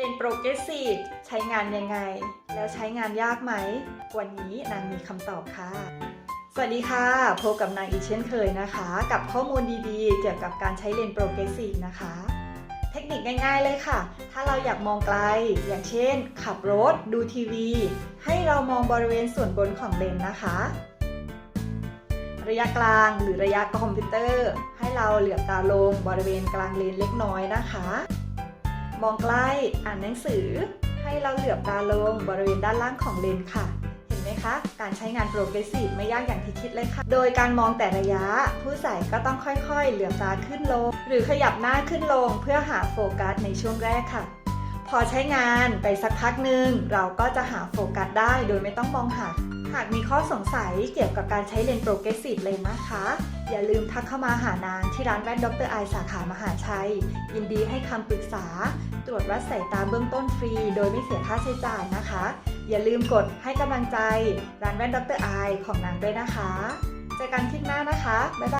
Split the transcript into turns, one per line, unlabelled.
เลนส์โปรเกรสซีฟใช้งานยังไง แล้วใช้งานยากไหม วันนี้นางมีคำตอบค่ะ สวัสดีค่ะ พบกับนางอีเช่นเคยนะคะ กับข้อมูลดีๆ เกี่ยวกับการใช้เลนส์โปรเกรสซีฟนะคะ เทคนิคง่ายๆเลยค่ะ ถ้าเราอยากมองไกล อย่างเช่น ขับรถ ดูทีวี ให้เรามองบริเวณส่วนบนของเลนส์นะคะระยะกลางหรือระยะคอมพิวเตอร์ ให้เราเหลือบตาลงบริเวณกลางเลนเล็กน้อยนะคะ มองใกล้อ่านหนังสือ ให้เราเหลือบตาลงบริเวณด้านล่างของเลนส์ค่ะ เห็นไหมคะ การใช้งานโปรเกรสซีฟไม่ยากอย่างที่คิดเลยค่ะ โดยการมองแต่ระยะ ผู้ใส่ก็ต้องค่อยๆ เหลือบตาขึ้นลง หรือขยับหน้าขึ้นลง เพื่อหาโฟกัสในช่วงแรกค่ะ พอใช้งานไปสักพักหนึ่งเราก็จะหาโฟกัสได้โดยไม่ต้องมองหาหากมีข้อสงสัยเกี่ยวกับการใช้เลนส์โปรเกรสซีฟเลนนะคะ อย่าลืมทักเข้ามาหานางที่ร้านแว่นดรไอสาขามหาชัย ยินดีให้คำปรึกษา ตรวจวัดสายตาเบื้องต้นฟรี โดยไม่เสียค่าใช้จ่ายนะคะ อย่าลืมกดให้กำลังใจร้านแว่นดรไอของนางด้วยนะคะ เจอกันคลิปหน้านะคะ บ๊ายบาย